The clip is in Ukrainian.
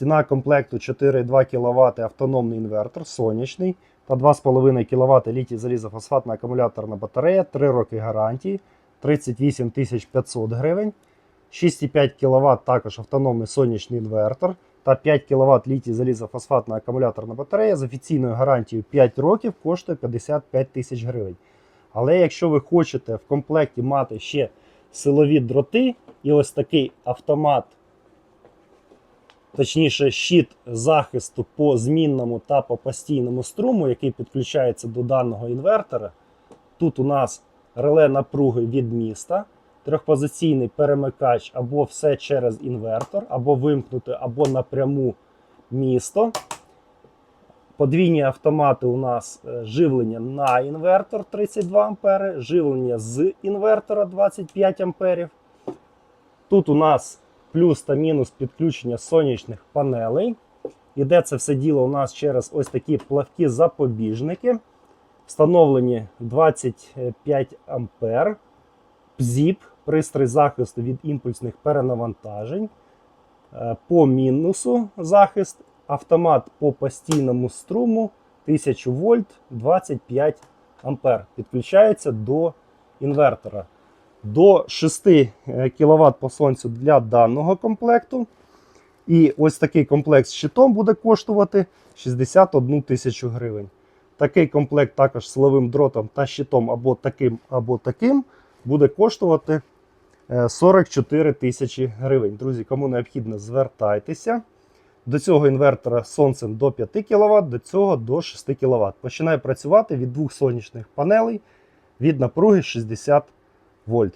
Ціна комплекту 4,2 кВт автономний інвертор, сонячний та 2,5 кВт літій залізофосфатна акумуляторна батарея, 3 роки гарантії, 38 500 гривень. 6,5 кВт також автономний сонячний інвертор та 5 кВт літій залізофосфатна акумуляторна батарея з офіційною гарантією 5 років коштує 55 тисяч гривень. Але якщо ви хочете в комплекті мати ще силові дроти і ось такий автомат, точніше, щит захисту по змінному та по постійному струму, який підключається до даного інвертора, тут у нас реле напруги від міста, трьохпозиційний перемикач або все через інвертор, або вимкнути, або напряму місто. Подвійні автомати у нас е, живлення на інвертор 32 А, живлення з інвертора 25 А. Тут у нас плюс та мінус підключення сонячних панелей. Іде це все діло у нас через ось такі плавкі запобіжники. Встановлені 25 А. ПЗІП, пристрій захисту від імпульсних перенавантажень. Е, По мінусу захист, автомат по постійному струму 1000 вольт 25 ампер. Підключається до інвертора. До 6 кВт по сонцю для даного комплекту. І ось такий комплект з щитом буде коштувати 61 тисячу гривень. Такий комплект також з силовим дротом та щитом або таким, або таким буде коштувати е, 44 тисячі гривень. Друзі, кому необхідно, звертайтеся. До цього інвертора сонцем до 5 кВт, до цього до 6 кВт. Починає працювати від двох сонячних панелей від напруги 60 вольт.